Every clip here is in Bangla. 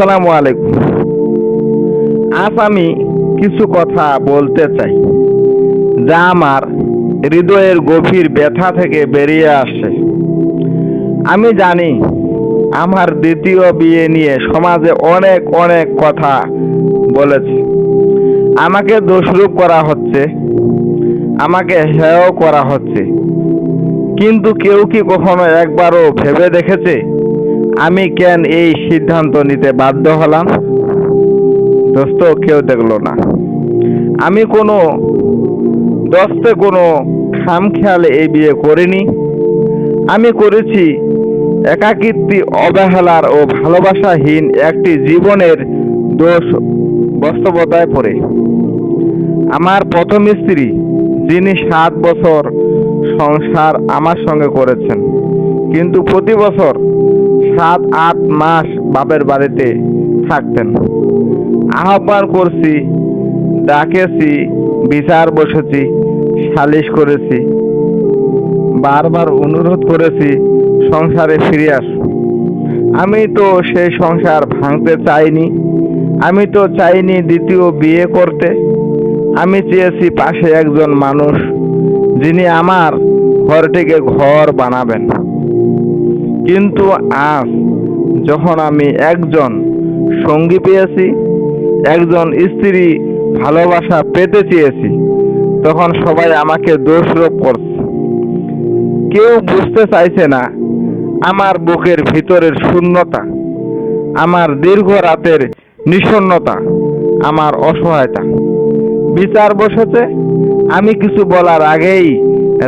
আসসালামু আলাইকুম। আজ আমি কিছু কথা বলতে চাই, যা আমার হৃদয়ের গভীর ব্যথা থেকে বেরিয়ে আসছে। আমি জানি আমার দ্বিতীয় বিয়ে নিয়ে সমাজে অনেক অনেক কথা বলেছে। আমাকে দোষরূপ করা হচ্ছে, আমাকে হেয় করা হচ্ছে। কিন্তু কেউ কি কখনো একবারও ভেবে দেখেছে? আমি কেন এই সিদ্ধান্ত নিতে বাধ্য হলাম? দোস্ত, কেউ দেখল না। আমি কোনো দস্তে কোনো খাম খেয়ালে এই বিয়ে করিনি। আমি করেছি একাকিত্বী অবহেলার ও ভালোবাসাহীন একটি জীবনের দোষ বাস্তবতায় পড়ে। আমার প্রথম স্ত্রী, যিনি সাত বছর সংসার আমার সঙ্গে করেছেন, কিন্তু প্রতি বছর সাত আট মাস বাপের বাড়িতে থাকতেন। আহ্বান করছি, ডাকেছি, বিচার বসেছি, সালিশ করেছি। বারবার অনুরোধ করেছি সংসারে ফিরে আস আমি তো সেই সংসার ভাঙতে চাইনি। আমি তো চাইনি দ্বিতীয় বিয়ে করতে। আমি চেয়েছি পাশে একজন মানুষ যিনি আমার ঘরটিকে ঘর বানাবেন। কিন্তু আজ যখন আমি একজন সঙ্গী পেয়েছি, একজন স্ত্রী ভালোবাসা পেতে চেয়েছি, তখন সবাই আমাকে দোষরোপ করছে। কেউ বুঝতে চাইছে না আমার বুকের ভিতরের শূন্যতা, আমার দীর্ঘ রাতের নিঃসন্নতা আমার অসহায়তা। বিচার বসেছে, আমি কিছু বলার আগেই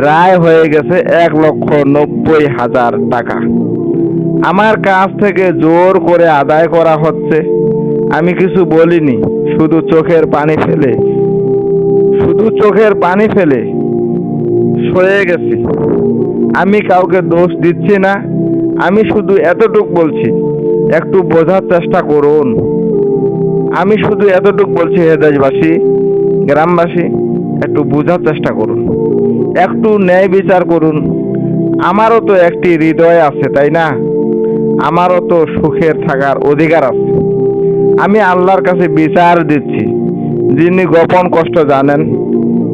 রায় হয়ে গেছে এক লক্ষ নব্বই হাজার টাকা। আমার কাছ থেকে জোর করে আদায় করা হচ্ছে। আমি কিছু বলিনি, শুধু চোখের পানি ফেলে। শুধু চোখের পানি ফেলে। সয়ে গেছি। আমি কাউকে দোষ দিচ্ছি না, আমি শুধু এতটুক বলছি, একটু বোঝার চেষ্টা করুন। আমি শুধু এতটুক বলছি, হে দেশবাসী, গ্রামবাসী, একটু বোঝার চেষ্টা করুন। একটু ন্যায় বিচার করুন। আমারও তো একটি হৃদয় আছে, তাই না? আমারও তো সুখের থাকার অধিকার আছে। আমি আল্লাহর কাছে বিচার দিচ্ছি, যিনি গোপন কষ্ট জানেন,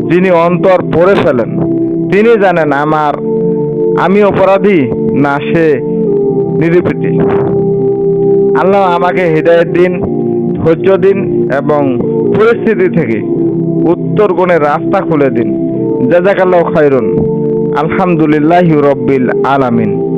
যিনি অন্তর পড়ে ফেলেন, তিনি জানেন আমার, আমি অপরাধী না সে নিরুপীতি আল্লাহ আমাকে হৃদয়ের দিন, ধৈর্য দিন এবং পরিস্থিতি থেকে উত্তর কোণে রাস্তা খুলে দিন। জাজাকাল্লাহ খায়রুন। আলহামদুলিল্লাহ রব্বিল আলামিন।